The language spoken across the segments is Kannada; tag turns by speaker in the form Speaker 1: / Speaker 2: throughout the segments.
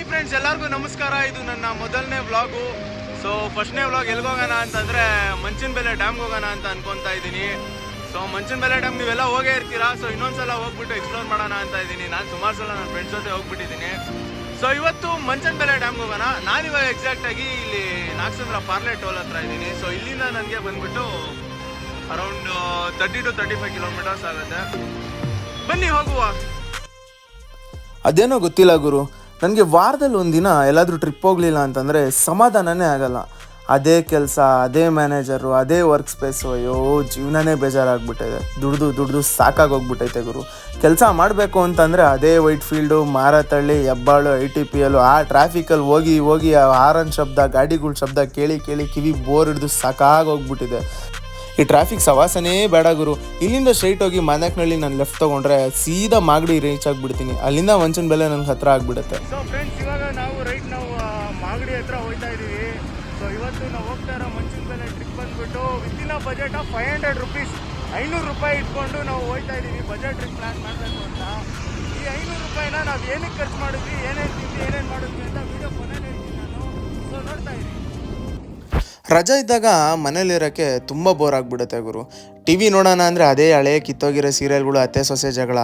Speaker 1: ಹಾಯ್ ಫ್ರೆಂಡ್ಸ್ ಎಲ್ಲರಿಗೂ ನಮಸ್ಕಾರ. ಇದು ನನ್ನ ಮೊದಲನೇ ವ್ಲಾಗು. ಸೊ ಫಸ್ಟ್ನೇ ವ್ಲಾಗ್ ಹೋಗೋಣ ಅಂತಂದರೆ ಮಂಚಿನ ಬೆಲೆ ಡ್ಯಾಮ್ಗೆ ಹೋಗೋಣ ಅಂತ ಅನ್ಕೊತಾ ಇದ್ದೀನಿ. ಸೊ ಮಂಚಿನ ಬೆಲೆ ಡ್ಯಾಮ್ ನೀವೆಲ್ಲ ಹೋಗೇ ಇರ್ತೀರಾ? ಸೊ ಇನ್ನೊಂದ್ಸಲ ಹೋಗ್ಬಿಟ್ಟು ಎಕ್ಸ್ಪ್ಲೋರ್ ಮಾಡೋಣ ಅಂತ ಇದ್ದೀನಿ. ನಾನು ಸುಮಾರು ಸಲ ನನ್ನ ಫ್ರೆಂಡ್ಸ್ ಜೊತೆ ಹೋಗ್ಬಿಟ್ಟಿದ್ದೀನಿ. ಸೊ ಇವತ್ತು ಮಂಚನ್ ಬೆಲೆ ಡ್ಯಾಮ್ಗೆ ಹೋಗೋಣ. ನಾನಿವಾಗ ಎಕ್ಸಾಕ್ಟಾಗಿ ಇಲ್ಲಿ ನಾಗಸಂದ್ರ ಪಾರ್ಲೆ ಟೋಲ್ ಹತ್ರ ಇದ್ದೀನಿ. ಸೊ ಇಲ್ಲಿಂದ ನನಗೆ ಬಂದ್ಬಿಟ್ಟು around thirty two thirty five kilometres ಆಗುತ್ತೆ. ಬನ್ನಿ ಹೋಗುವ.
Speaker 2: ಅದೇನೋ ಗೊತ್ತಿಲ್ಲ ಗುರು. ನನಗೆ ವಾರದಲ್ಲಿ ಒಂದಿನ ಎಲ್ಲಾದರೂ ಟ್ರಿಪ್ ಹೋಗಲಿಲ್ಲ ಅಂತಂದರೆ ಸಮಾಧಾನನೇ ಆಗಲ್ಲ. ಅದೇ ಕೆಲಸ, ಅದೇ ಮ್ಯಾನೇಜರು ಅದೇ ವರ್ಕ್ ಸ್ಪೇಸು ಅಯ್ಯೋ, ಜೀವನನೇ ಬೇಜಾರಾಗ್ಬಿಟ್ಟಿದೆ. ದುಡ್ದು ದುಡ್ದು ಸಾಕಾಗೋಗ್ಬಿಟ್ಟೈತೆ ಗುರು. ಕೆಲಸ ಮಾಡಬೇಕು ಅಂತಂದರೆ ಅದೇ Whitefield Marathahalli, Hebbal, I T P L ಆ ಟ್ರಾಫಿಕಲ್ಲಿ ಹೋಗಿ ಹೋಗಿ ಆ ಹಾರನ್ ಶಬ್ದ, ಗಾಡಿಗಳ ಶಬ್ದ ಕೇಳಿ ಕೇಳಿ ಕಿವಿ ಬೋರ್ ಹಿಡಿದು ಸಾಕಾಗೋಗ್ಬಿಟ್ಟಿದೆ ಈ ಟ್ರಾಫಿಕ್ ಸವಾಸನೇ ಬೇಡ ಗುರು. ಇಲ್ಲಿಂದ ಸ್ಟ್ರೈಟ್ ಹೋಗಿ ಮನೆಕ್ನಳ್ಳಿ ನಾನು ಲೆಫ್ಟ್ ತೊಗೊಂಡ್ರೆ ಸೀದಾ ಮಾಗಡಿ ರೀಚ್ ಆಗಿಬಿಡ್ತೀನಿ. ಅಲ್ಲಿಂದ ಮಂಚನ ಬೆಲೆ ನನಗೆ ಹತ್ರ ಆಗಿಬಿಡುತ್ತೆ.
Speaker 1: ಸೊ ಫ್ರೆಂಡ್ಸ್ ಇವಾಗ ನಾವು ರೈಟ್ ನಾವು ಮಾಗಡಿ ಹತ್ರ ಹೋಗ್ತಾ ಇದೀವಿ. ಸೊ ಇವತ್ತು ನಾವು ಹೋಗ್ತಾ ಇರೋ ಮಂಚಿನ ಬೆಲೆ ಟ್ರಿಪ್ ಬಂದ್ಬಿಟ್ಟು within uh budget five rupees ಐನೂರು ರೂಪಾಯಿ ಇಟ್ಕೊಂಡು ನಾವು ಹೋಗ್ತಾ ಇದ್ದೀವಿ ಬಜೆಟ್ ಟ್ರಿಪ್ ಪ್ಲಾನ್ ಮಾಡಬೇಕು ಅಂತ. ಈ ಐನೂರು ರೂಪಾಯಿನ ನಾವು ಏನಕ್ಕೆ ಖರ್ಚು ಮಾಡಿದ್ವಿ, ಏನೇನು ತಿಂದ್ವಿ, ಏನೇನು
Speaker 2: ರಜಾ ಇದ್ದಾಗ ಮನೇಲಿರೋಕ್ಕೆ ತುಂಬ ಬೋರ್ ಆಗಿಬಿಡುತ್ತೆ ಗುರು. ಟಿ ವಿ ನೋಡೋಣ ಅಂದರೆ ಅದೇ ಹಳೆ ಕಿತ್ತೋಗಿರೋ ಸೀರಿಯಲ್ಗಳು ಅತ್ತೆ ಸೊಸೆ ಜಗಳ.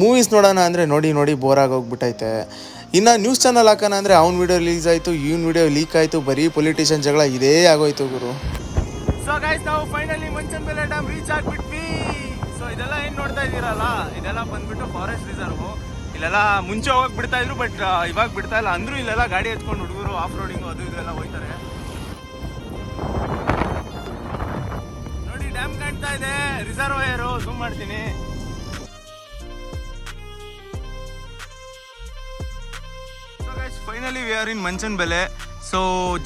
Speaker 2: ಮೂವೀಸ್ ನೋಡೋಣ ಅಂದರೆ ನೋಡಿ ನೋಡಿ ಬೋರ್ ಆಗೋಗ್ಬಿಟ್ಟೈತೆ. ಇನ್ನು ನ್ಯೂಸ್ ಚಾನಲ್ ಹಾಕೋಣ ಅಂದರೆ ಅವ್ನ ವಿಡಿಯೋ ರಿಲೀಸ್ ಆಯಿತು, ಇವ್ನ ವಿಡಿಯೋ ಲೀಕ್ ಆಯಿತು, ಬರೀ ಪೊಲಿಟಿಷಿಯನ್ ಜಗಳ ಇದೇ ಆಗೋಯ್ತು ಗುರು.
Speaker 1: ಸೊ ಗೈಸ್ ನಾವು finally Manchanabele dam reach ಆಗ್ಬಿಟ್ವಿ. So ಇದೆಲ್ಲ ಏನು ನೋಡ್ತಾ ಇದ್ದೀರಲ್ಲ, ಇದೆಲ್ಲ ಬಂದ್ಬಿಟ್ಟು ಫಾರೆಸ್ಟ್ ರಿಸರ್ವ್ ಇಲ್ಲೆಲ್ಲ ಮುಂಚೆ ಹೋಗಕ್ ಬಿಡ್ತಾ ಇದ್ರು ಬಟ್ ಇವಾಗ ಬಿಡ್ತಾ ಇಲ್ಲ. ಅಂದ್ರೂ ಇಲ್ಲೆಲ್ಲ ಗಾಡಿ ಎತ್ಕೊಂಡು ಹುಡುಗರು ಆಫ್ ರೋಡಿಂಗು ಅದು ಇದೆಲ್ಲ ಹೋಗ್ತಾರೆ. ಇದೆ. ರಿಸರ್ವಾಯರು ಝೂಮ್ ಮಾಡ್ತೀನಿ. Finally we are in Manchanabele so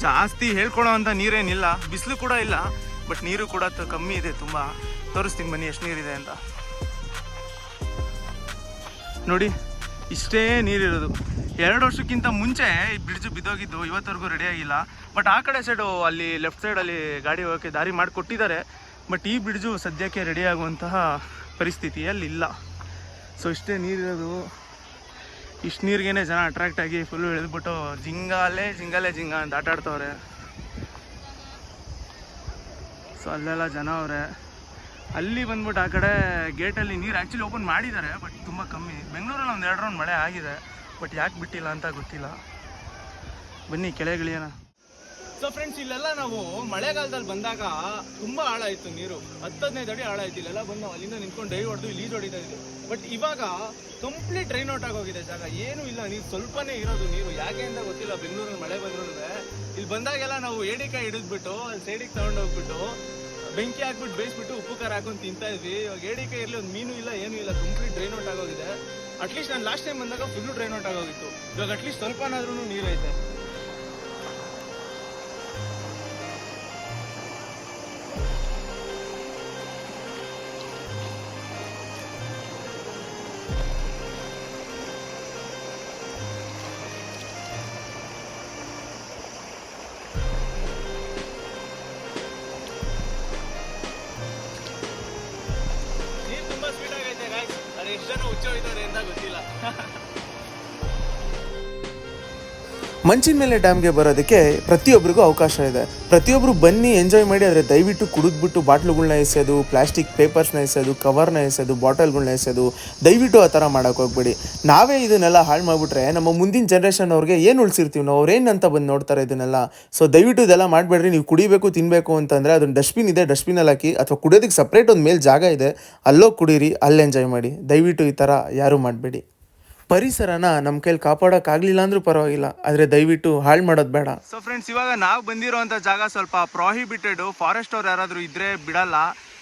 Speaker 1: ಜಾಸ್ತಿ ಹೇಳ್ಕೊಳೋ ಅಂತ ನೀರೇನಿಲ್ಲ. ಬಿಸಿಲು ಕೂಡ ಇಲ್ಲ ಬಟ್ ನೀರು ಕೂಡ ಕಮ್ಮಿ ಇದೆ ತುಂಬ. ತೋರಿಸ್ತೀನಿ ಬನ್ನಿ ಎಷ್ಟು ನೀರಿದೆ ಅಂತ. ನೋಡಿ, ಇಷ್ಟೇ ನೀರಿರೋದು. ಎರಡು ವರ್ಷಕ್ಕಿಂತ ಮುಂಚೆ ಈ ಬ್ರಿಡ್ಜ್ ಬಿದ್ದೋಗಿದ್ದು, ಇವತ್ತವರೆಗೂ ರೆಡಿ ಆಗಿಲ್ಲ. ಬಟ್ ಆ ಕಡೆ ಸೈಡು ಅಲ್ಲಿ ಲೆಫ್ಟ್ ಸೈಡಲ್ಲಿ ಗಾಡಿ ಹೋಗೋಕ್ಕೆ ದಾರಿ ಮಾಡಿಕೊಟ್ಟಿದ್ದಾರೆ. ಬಟ್ ಈ ಬ್ರಿಡ್ಜು ಸದ್ಯಕ್ಕೆ ರೆಡಿ ಆಗುವಂತಹ ಪರಿಸ್ಥಿತಿಯಲ್ಲಿ ಇಲ್ಲ ಸೊ ಇಷ್ಟೇ ನೀರಿರೋದು ಇಷ್ಟು ನೀರಿಗೇನೆ ಜನ ಅಟ್ರಾಕ್ಟ್ ಆಗಿ ಫುಲ್ಲು ಇಳಿದ್ಬಿಟ್ಟು ಜಿಂಗಾಲೆ ಜಿಂಗಾಲೆ, ಜಿಂಗ ಅಂತ ಆಟ ಆಡ್ತವ್ರೆ. ಸೊ ಅಲ್ಲೆಲ್ಲ ಜನ ಅವರೇ. ಅಲ್ಲಿ ಬಂದ್ಬಿಟ್ಟು ಆ ಕಡೆ ಗೇಟಲ್ಲಿ ನೀರು ಆ್ಯಕ್ಚುಲಿ ಓಪನ್ ಮಾಡಿದ್ದಾರೆ ಬಟ್ ತುಂಬ ಕಮ್ಮಿ. ಬೆಂಗಳೂರಲ್ಲಿ ಒಂದು ಎರಡು ರೌಂಡ್ ಮಳೆ ಆಗಿದೆ ಬಟ್ ಯಾಕೆ ಬಿಟ್ಟಿಲ್ಲ ಅಂತ ಗೊತ್ತಿಲ್ಲ. ಬನ್ನಿ ಕೆಳಗಿಳಿಯೋಣ ಸೊ ಫ್ರೆಂಡ್ಸ್ ಇಲ್ಲೆಲ್ಲ ನಾವು ಮಳೆಗಾಲದಲ್ಲಿ ಬಂದಾಗ ತುಂಬ ಆಳ ಇತ್ತು ನೀರು. ಹತ್ತು ಹದಿನೈದು ಅಡಿ ಆಳ ಇತ್ತು. ಇಲ್ಲೆಲ್ಲ ಬಂದು ನಾವು ಅಲ್ಲಿಂದ ನಿಂತ್ಕೊಂಡು ಡೈ ಹೊಡೆದು ಇಲ್ಲಿ ಹೊಡಿತಾ ಇದ್ದೀವಿ ಬಟ್ ಇವಾಗ ಕಂಪ್ಲೀಟ್ ಡ್ರೈನ್ ಔಟ್ ಆಗೋಗಿದೆ ಜಾಗ. ಏನೂ ಇಲ್ಲ. ನೀರು ಸ್ವಲ್ಪನೇ ಇರೋದು ನೀರು. ಯಾಕೆ ಅಂತ ಗೊತ್ತಿಲ್ಲ. ಬೆಂಗಳೂರಲ್ಲಿ ಮಳೆ ಬಂದ್ರೂ ಇಲ್ಲಿ ಬಂದಾಗೆಲ್ಲ ನಾವು ಏಡಿಕಾಯಿ ಹಿಡಿದ್ಬಿಟ್ಟು, ಅಲ್ಲಿ ಸೈಡಿಗೆ ತಗೊಂಡು ಹೋಗ್ಬಿಟ್ಟು, ಬೆಂಕಿ ಹಾಕ್ಬಿಟ್ಟು, ಬೇಯಿಸ್ಬಿಟ್ಟು ಉಪ್ಪು ಖಾರ ಹಾಕೊಂಡು ತಿಂತಾ ಇದ್ವಿ. ಇವಾಗ ಏಡಿಕಾಯಿ ಇರಲಿ, ಒಂದು ಮೀನು ಇಲ್ಲ, ಏನೂ ಇಲ್ಲ. ಕಂಪ್ಲೀಟ್ ಡ್ರೈನ್ ಔಟ್ ಆಗೋಗಿದೆ. ಅಟ್ಲೀಸ್ಟ್ ನಾನು ಲಾಸ್ಟ್ ಟೈಮ್ ಬಂದಾಗ ಫುಲ್ಲು ಡ್ರೈನ್ ಔಟ್ ಆಗೋಗಿತ್ತು. ಇವಾಗ ಅಟ್ಲೀಸ್ಟ್ ಸ್ವಲ್ಪನಾದ್ರೂ ನೀರೈತೆ. ಹುಚ್ಚ ಹೋಯ್ತಾರೆ ಅಂತ ಗೊತ್ತಿಲ್ಲ
Speaker 2: ಮಂಚಿನ ಮೇಲೆ ಡ್ಯಾಮ್ಗೆ ಬರೋದಕ್ಕೆ ಪ್ರತಿಯೊಬ್ಬರಿಗೂ ಅವಕಾಶ ಇದೆ. ಪ್ರತಿಯೊಬ್ಬರು ಬನ್ನಿ ಎಂಜಾಯ್ ಮಾಡಿ, ಆದರೆ ದಯವಿಟ್ಟು ಕುಡಿದ್ಬಿಟ್ಟು ಬಾಟ್ಲುಗಳನ್ನ ಎಸೆಯೋದು ಪ್ಲಾಸ್ಟಿಕ್ ಪೇಪರ್ಸ್ನ ಎಸೆಯೋದು ಕವರ್ನ ಎಸೆಯೋದು ಬಾಟಲ್ಗಳನ್ನ ಎಸೆಯೋದು ದಯವಿಟ್ಟು ಆ ಥರ ಮಾಡೋಕೆ ಹೋಗ್ಬೇಡಿ. ನಾವೇ ಇದನ್ನೆಲ್ಲ ಹಾಳು ಮಾಡಿಬಿಟ್ರೆ ನಮ್ಮ ಮುಂದಿನ ಜನ್ರೇಷನ್ ಅವ್ರಿಗೆ ಏನು ಉಳಿಸಿರ್ತೀವಿ ನಾವು? ಅಂತ ಬಂದು ನೋಡ್ತಾರೆ ಇದನ್ನೆಲ್ಲ? ಸೊ ದಯವಿಟ್ಟು ಇದೆಲ್ಲ ಮಾಡಬೇಡ್ರಿ, ನೀವು ಕುಡಿಬೇಕು ತಿನ್ನಬೇಕು ಅಂತಂದರೆ ಅದೊಂದು ಡಸ್ಟ್ಬಿನ್ ಇದೆ ಡಸ್ಟ್ಬಿನಲ್ಲಿ ಹಾಕಿ, ಅಥವಾ ಕುಡಿಯೋದಕ್ಕೆ ಸಪ್ರೇಟ್ ಒಂದು ಮೇಲೆ ಜಾಗ ಇದೆ, ಅಲ್ಲೋಗಿ ಕುಡೀರಿ, ಅಲ್ಲಿ ಎಂಜಾಯ್ ಮಾಡಿ. ದಯವಿಟ್ಟು ಈ ಥರ ಯಾರೂ ಮಾಡಬೇಡಿ. ಪರಿಸರನ ನಮ್ಮ ಕೈಲಿ ಕಾಪಾಡೋಕ್ಕಾಗಲಿಲ್ಲ ಅಂದ್ರೂ ಪರವಾಗಿಲ್ಲ, ಆದರೆ ದಯವಿಟ್ಟು ಹಾಳು ಮಾಡೋದು ಬೇಡ.
Speaker 1: ಸೊ ಫ್ರೆಂಡ್ಸ್ ಇವಾಗ ನಾವು ಬಂದಿರೋವಂಥ ಜಾಗ ಸ್ವಲ್ಪ ಪ್ರಾಹಿಬಿಟೆಡ್ ಫಾರೆಸ್ಟ್ ಅವ್ರು ಯಾರಾದರೂ ಇದ್ರೆ ಬಿಡಲ್ಲ.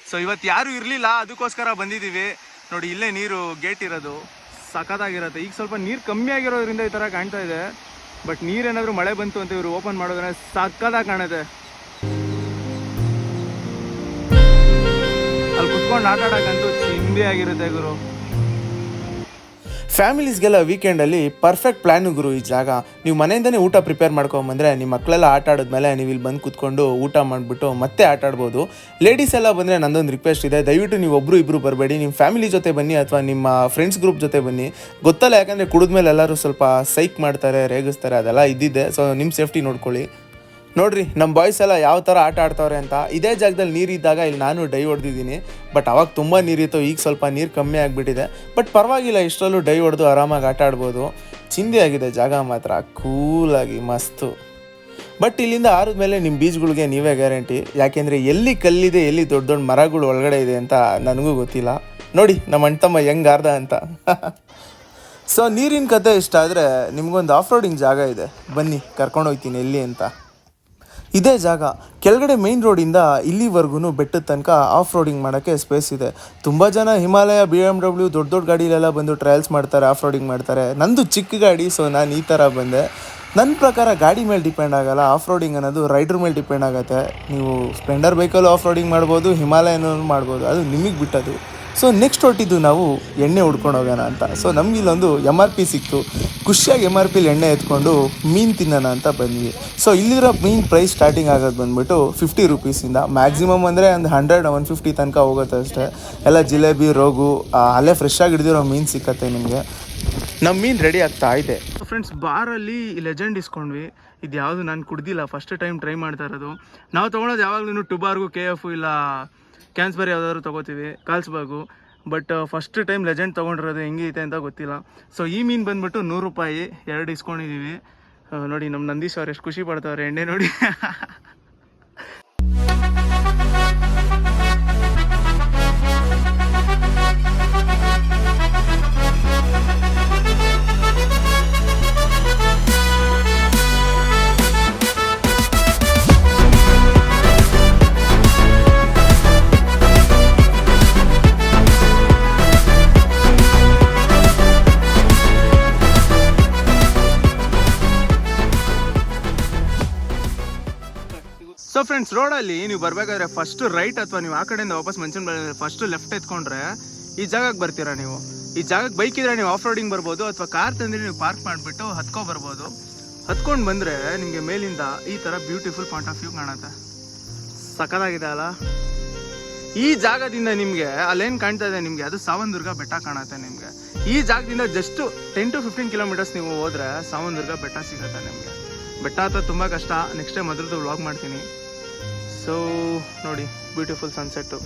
Speaker 1: ಸೊ ಇವತ್ತು ಯಾರು ಇರಲಿಲ್ಲ, ಅದಕ್ಕೋಸ್ಕರ ಬಂದಿದ್ದೀವಿ ನೋಡಿ, ಇಲ್ಲೇ ನೀರು ಗೇಟ್ ಇರೋದು. ಸಖತ್ತಾಗಿರುತ್ತೆ. ಈಗ ಸ್ವಲ್ಪ ನೀರು ಕಮ್ಮಿ ಆಗಿರೋದ್ರಿಂದ ಈ ಥರ ಕಾಣ್ತಾ ಇದೆ. ಬಟ್ ನೀರೇನಾದರೂ ಮಳೆ ಬಂತು ಅಂತ ಇವರು ಓಪನ್ ಮಾಡೋದ್ರೆ ಸಖತ್ತಾಗಿ ಕಾಣುತ್ತೆ. ಅಲ್ಲಿ ಕುತ್ಕೊಂಡು ಆಟ ಆಡೋಕ್ಕಂತೂ ಚಿಂದಿ ಆಗಿರುತ್ತೆ ಗುರು.
Speaker 2: ಫ್ಯಾಮಿಲೀಸ್ಗೆಲ್ಲ ವೀಕೆಂಡಲ್ಲಿ ಪರ್ಫೆಕ್ಟ್ ಪ್ಲ್ಯಾನು ಗುರು ಈ ಜಾಗ. ನೀವು ಮನೆಯಿಂದನೇ ಊಟ ಪ್ರಿಪೇರ್ ಮಾಡ್ಕೊಂಬಂದರೆ ನಿಮ್ಮ ಮಕ್ಕಳೆಲ್ಲ ಆಟ ಆಡಿದ್ಮೇಲೆ ನೀವು ಇಲ್ಲಿ ಬಂದು ಕೂತ್ಕೊಂಡು ಊಟ ಮಾಡಿಬಿಟ್ಟು ಮತ್ತೆ ಆಟ ಆಡ್ಬೋದು. ಲೇಡೀಸ್ ಎಲ್ಲ ಬಂದರೆ ನಂದೊಂದು ರಿಕ್ವೆಸ್ಟ್ ಇದೆ. ದಯವಿಟ್ಟು ನೀವು ಒಬ್ಬರು ಇಬ್ಬರು ಬರಬೇಡಿ. ನಿಮ್ಮ ಫ್ಯಾಮಿಲಿ ಜೊತೆ ಬನ್ನಿ ಅಥವಾ ನಿಮ್ಮ ಫ್ರೆಂಡ್ಸ್ ಗ್ರೂಪ್ ಜೊತೆ ಬನ್ನಿ. ಗೊತ್ತಲ್ಲ ಯಾಕಂದರೆ ಕುಡಿದ್ಮೇಲೆ ಎಲ್ಲರೂ ಸ್ವಲ್ಪ ಸೈಕ್ ಮಾಡ್ತಾರೆ, ರೇಗಿಸ್ತಾರೆ, ಅದೆಲ್ಲ ಇದ್ದಿದ್ದೆ. ಸೊ ನಿಮ್ಮ ಸೇಫ್ಟಿ ನೋಡ್ಕೊಳ್ಳಿ. ನೋಡ್ರಿ ನಮ್ಮ ಬಾಯ್ಸ್ ಎಲ್ಲ ಯಾವ ಥರ ಆಟ ಆಡ್ತಾವ್ರೆ ಅಂತ ಇದೇ ಜಾಗದಲ್ಲಿ ನೀರಿದ್ದಾಗ ಇಲ್ಲಿ ನಾನು ಡೈ ಹೊಡೆದಿದ್ದೀನಿ. ಬಟ್ ಅವಾಗ ತುಂಬ ನೀರಿತ್ತು ಈಗ ಸ್ವಲ್ಪ ನೀರು ಕಮ್ಮಿ ಆಗಿಬಿಟ್ಟಿದೆ. ಬಟ್ ಪರವಾಗಿಲ್ಲ, ಇಷ್ಟರಲ್ಲೂ ಡೈ ಹೊಡೆದು ಆರಾಮಾಗಿ ಆಟ ಆಡ್ಬೋದು. ಚಿಂದಿ ಆಗಿದೆ, ಜಾಗ ಮಾತ್ರ ಕೂಲಾಗಿ ಮಸ್ತು. ಬಟ್ ಇಲ್ಲಿಂದ ಆರಿದ ಮೇಲೆ ನಿಮ್ಮ ಬೀಚ್ಗಳಿಗೆ ನೀವೇ ಗ್ಯಾರಂಟಿ ಯಾಕೆಂದರೆ ಎಲ್ಲಿ ಕಲ್ಲಿದೆ, ಎಲ್ಲಿ ದೊಡ್ಡ ದೊಡ್ಡ ಮರಗಳು ಒಳಗಡೆ ಇದೆ ಅಂತ ನನಗೂ ಗೊತ್ತಿಲ್ಲ. ನೋಡಿ, ನಮ್ಮ ಅಣ್ತಮ್ಮ ಹೆಂಗೆ ಆರ್ದ ಅಂತ. ಸೊ ನೀರಿನ ಕತೆ ಇಷ್ಟ ಆದರೆ ನಿಮಗೊಂದು ಆಫ್ ರೋಡಿಂಗ್ ಜಾಗ ಇದೆ. ಬನ್ನಿ, ಕರ್ಕೊಂಡು ಹೋಗ್ತೀನಿ ಎಲ್ಲಿ ಅಂತ. ಇದೇ ಜಾಗ ಕೆಳಗಡೆ ಮೇನ್ ರೋಡಿಂದ ಇಲ್ಲಿವರೆಗೂ ಬೆಟ್ಟದ ತನಕ ಆಫ್ ರೋಡಿಂಗ್ ಮಾಡೋಕ್ಕೆ ಸ್ಪೇಸ್ ಇದೆ. ತುಂಬ ಜನ ಹಿಮಾಲಯ ಬಿ ಎಂ ಡಬ್ಲ್ಯೂ ದೊಡ್ಡ ದೊಡ್ಡ ಗಾಡಿಲೆಲ್ಲ ಬಂದು ಟ್ರಯಲ್ಸ್ ಮಾಡ್ತಾರೆ ಆಫ್ ರೋಡಿಂಗ್ ಮಾಡ್ತಾರೆ. ನಂದು ಚಿಕ್ಕ ಗಾಡಿ ಸೊ ನಾನು ಈ ಥರ ಬಂದೆ. ನನ್ನ ಪ್ರಕಾರ ಗಾಡಿ ಮೇಲೆ ಡಿಪೆಂಡ್ ಆಗಲ್ಲ ಆಫ್ ರೋಡಿಂಗ್ ಅನ್ನೋದು ರೈಡ್ರ್ ಮೇಲೆ ಡಿಪೆಂಡ್ ಆಗುತ್ತೆ. ನೀವು ಸ್ಪ್ಲೆಂಡರ್ ಬೈಕಲ್ಲೂ ಆಫ್ ರೋಡಿಂಗ್ ಮಾಡ್ಬೋದು, ಹಿಮಾಲಯನೂ ಮಾಡ್ಬೋದು, ಅದು ನಿಮಗೆ ಬಿಟ್ಟದು ಸೊ ನೆಕ್ಸ್ಟ್ ಹೊರಟಿದ್ದು ನಾವು ಎಣ್ಣೆ ಹುಡ್ಕೊಂಡು ಹೋಗೋಣ ಅಂತ. ಸೊ ನಮ್ಗೆ ಇಲ್ಲೊಂದು ಎಂ ಆರ್ ಪಿ ಸಿಕ್ತು. ಖುಷಿಯಾಗಿ ಎಂ ಆರ್ ಪಿಲಿ ಎಣ್ಣೆ ಎತ್ಕೊಂಡು ಮೀನು ತಿನ್ನೋಣ ಅಂತ ಬಂದ್ವಿ. ಸೊ ಇಲ್ಲಿರೋ ಮೀನ್ ಪ್ರೈಸ್ ಸ್ಟಾರ್ಟಿಂಗ್ ಆಗೋದು ಬಂದ್ಬಿಟ್ಟು ಫಿಫ್ಟಿ ರುಪೀಸಿಂದ ಮ್ಯಾಕ್ಸಿಮಮ್ ಅಂದರೆ ಒಂದು ಹಂಡ್ರೆಡ್ ಒನ್ ಫಿಫ್ಟಿ ತನಕ ಹೋಗುತ್ತೆ ಅಷ್ಟೇ. ಎಲ್ಲ ಜಿಲೇಬಿ, ರೋಗು ಅಲ್ಲೇ ಫ್ರೆಶ್ ಆಗಿ ಹಿಡಿದಿರೋ ಮೀನು ಸಿಕ್ಕತ್ತೆ ನಿಮಗೆ. ನಮ್ಮ ಮೀನು ರೆಡಿ ಆಗ್ತಾ ಇದೆ.
Speaker 1: ಫ್ರೆಂಡ್ಸ್ ಬಾರಲ್ಲಿ ಲೆಜೆಂಡ್ ಇಸ್ಕೊಂಡ್ವಿ. ಇದು ಯಾವುದು ನಾನು ಕುಡ್ದಿಲ್ಲ. ಫಸ್ಟ್ ಟೈಮ್ ಟ್ರೈ ಮಾಡ್ತಾ ಇರೋದು. ನಾವು ತೊಗೊಳೋದು ಯಾವಾಗಲೂ ಟುಬಾರ್ಗು ಕೆ ಎಫ್ ಇಲ್ಲ ಕ್ಯಾನ್ಸ್ಬರಿ ಯಾವ್ದಾದ್ರು ತೊಗೋತೀವಿ Carlsberg but first time legend ತೊಗೊಂಡಿರೋದು ಹೆಂಗೈತೆ ಅಂತ ಗೊತ್ತಿಲ್ಲ. ಸೊ ಈ ಮೀನು ಬಂದ್ಬಿಟ್ಟು ನೂರು ರೂಪಾಯಿ ಎರಡು ಇಸ್ಕೊಂಡಿದ್ದೀವಿ ಆ, ನೋಡಿ ನಮ್ಮ ನಂದೀಶ್ ಅವ್ರು ಎಷ್ಟು ಖುಷಿ ಪಡ್ತಾವ್ರೆ ಎಣ್ಣೆ ನೋಡಿ. ಸೊ ಫ್ರೆಂಡ್ಸ್ ರೋಡಲ್ಲಿ ನೀವು ಬರಬೇಕಾದ್ರೆ ಫಸ್ಟ್ ರೈಟ್ ಅಥವಾ ನೀವು ಆ ಕಡೆಯಿಂದ ವಾಪಸ್ ಮಂಚನ್ ಫಸ್ಟ್ ಲೆಫ್ಟ್ ಎತ್ಕೊಂಡ್ರೆ ಈ ಜಾಗಕ್ಕೆ ಬರ್ತೀರಾ ನೀವು? ಈ ಜಾಗಕ್ಕೆ ಬೈಕ್ ಇದ್ರೆ ನೀವು ಆಫ್ ರೋಡಿಂಗ್ ಬರ್ಬೋದು ಅಥವಾ ಕಾರ್ ತಂದ್ರೆ ನೀವು ಪಾರ್ಕ್ ಮಾಡಿಬಿಟ್ಟು ಹತ್ಕೊ ಬರ್ಬೋದು. ಹತ್ಕೊಂಡು ಬಂದರೆ ನಿಮಗೆ ಮೇಲಿಂದ ಈ ಥರ ಬ್ಯೂಟಿಫುಲ್ ಪಾಯಿಂಟ್ ಆಫ್ ವ್ಯೂ ಕಾಣುತ್ತೆ. ಸಖತ್ತಾಗಿದೆ ಅಲ್ಲ? ಈ ಜಾಗದಿಂದ ನಿಮಗೆ ಅಲ್ಲೇನು ಕಾಣ್ತಾ ಇದೆ ನಿಮಗೆ, ಅದು ಸಾವಂದುರ್ಗ ಬೆಟ್ಟ ಕಾಣುತ್ತೆ ನಿಮಗೆ. ಈ ಜಾಗದಿಂದ just ten to fifteen kilometres ನೀವು ಹೋದರೆ ಸಾವಂದುರ್ಗ ಬೆಟ್ಟ ಸಿಗುತ್ತೆ ನಿಮಗೆ. ಬೆಟ್ಟ ಹತ್ತ ತುಂಬ ಕಷ್ಟ. ನೆಕ್ಸ್ಟ್ ಟೈಮ್ ಅದ್ರದ್ದು ವ್ಲಾಗ್ ಮಾಡ್ತೀನಿ. ಸೊ ನೋಡಿ ಬ್ಯೂಟಿಫುಲ್ ಸನ್ಸೆಟ್ಟು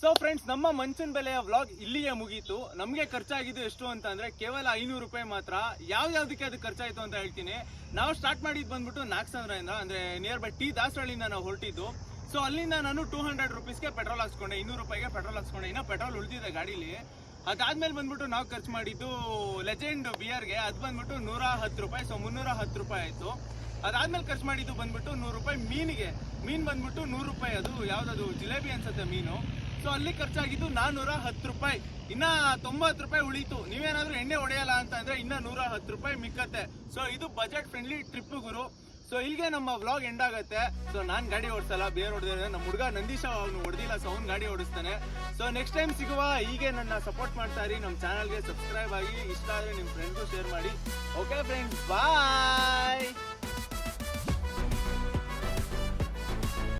Speaker 1: ಸೊ ಫ್ರೆಂಡ್ಸ್ ನಮ್ಮ ಮಂಚನ್ ಬೆಲೆಯ ವ್ಲಾಗ್ ಇಲ್ಲಿಗೆ ಮುಗೀತು. ನಮಗೆ ಖರ್ಚಾಗಿದ್ದು ಎಷ್ಟು ಅಂತ ಅಂದ್ರೆ ಕೇವಲ ಐನೂರು ರೂಪಾಯಿ ಮಾತ್ರ. ಯಾವ್ದಾವ್ದಕ್ಕೆ ಅದು ಖರ್ಚಾಯ್ತು ಅಂತ ಹೇಳ್ತೀನಿ. ನಾವು ಸ್ಟಾರ್ಟ್ ಮಾಡಿದ್ದು ಬಂದ್ಬಿಟ್ಟು ನಾಗಸಂದ್ರದಿಂದ, ಅಂದ್ರೆ ನಿಯರ್ ಬೈ ಟಿ ದಾಸರಳ್ಳಿಯಿಂದ ನಾವು ಹೊರಟಿದ್ದು. ಸೊ ಅಲ್ಲಿಂದ ನಾನು ಟೂ ಹಂಡ್ರೆಡ್ ರುಪೀಸ್ಗೆ ಪೆಟ್ರೋಲ್ ಹಾಕ್ಸ್ಕೊಂಡೆ, ಇನ್ನೂರು ರೂಪಾಯಿಗೆ ಪೆಟ್ರೋಲ್ ಹಾಕ್ಸ್ಕೊಂಡೆ. ಇನ್ನೂ ಪೆಟ್ರೋಲ್ ಉಳಿದಿದೆ ಗಾಡೀಲಿ. ಅದಾದ್ಮೇಲೆ ಬಂದ್ಬಿಟ್ಟು ನಾವು ಖರ್ಚು ಮಾಡಿದ್ದು ಲೆಜೆಂಡ್ ಬಿಯರ್ಗೆ ಅದು ಬಂದ್ಬಿಟ್ಟು ನೂರ ಹತ್ತು ರೂಪಾಯಿ ಸೊ ಮುನ್ನೂರ ಹತ್ತು ರೂಪಾಯಿ ಆಯ್ತು. ಅದಾದ್ಮೇಲೆ ಖರ್ಚು ಮಾಡಿದ್ದು ಬಂದ್ಬಿಟ್ಟು ನೂರು ರೂಪಾಯಿ ಮೀನಿಗೆ. ಮೀನ್ ಬಂದ್ಬಿಟ್ಟು ನೂರು ರೂಪಾಯಿ. ಅದು ಯಾವುದದು? ಜಿಲೇಬಿ ಅನ್ಸುತ್ತೆ ಮೀನು. ಸೊ ಅಲ್ಲಿ ಖರ್ಚಾಗಿದ್ದು ನಾನ್ನೂರ ಹತ್ತು ರೂಪಾಯಿ. ಇನ್ನ ತೊಂಬತ್ತು ರೂಪಾಯಿ ಉಳಿತು. ನೀವೇನಾದ್ರೂ ಎಣ್ಣೆ ಹೊಡೆಯಲ್ಲ ಅಂತ ಅಂದ್ರೆ ಇನ್ನ ನೂರ ಹತ್ತು ರೂಪಾಯಿ ಮಿಕ್ಕತ್ತೆ. ಸೊ ಇದು ಬಜೆಟ್ ಫ್ರೆಂಡ್ಲಿ ಟ್ರಿಪ್ ಗುರು. ಸೊ ಇಲ್ಲಿಗೆ ನಮ್ಮ ವ್ಲಾಗ್ ಎಂಡ್ ಆಗುತ್ತೆ. ಸೊ ನಾನು ಗಾಡಿ ಓಡಿಸಲ್ಲ. ಬೇರೆ ಹೊಡೆದ್ರೆ ನಮ್ಮ ಹುಡುಗ ನಂದೀಶ ಅವನು ಹೊಡೆದಿಲ್ಲ. ಸೊ ಅವ್ನು ಗಾಡಿ ಓಡಿಸ್ತಾನೆ. ಸೊ ನೆಕ್ಸ್ಟ್ ಟೈಮ್ ಸಿಗುವ ಹೀಗೆ ನನ್ನ ಸಪೋರ್ಟ್ ಮಾಡ್ತಾ ಇರಿ. ನಮ್ಮ ಚಾನಲ್ಗೆ ಸಬ್ಸ್ಕ್ರೈಬ್ ಆಗಿ. ಇಷ್ಟ ಆದರೆ ನಿಮ್ಮ ಫ್ರೆಂಡ್ಗೂ ಶೇರ್ ಮಾಡಿ. Okay friends bye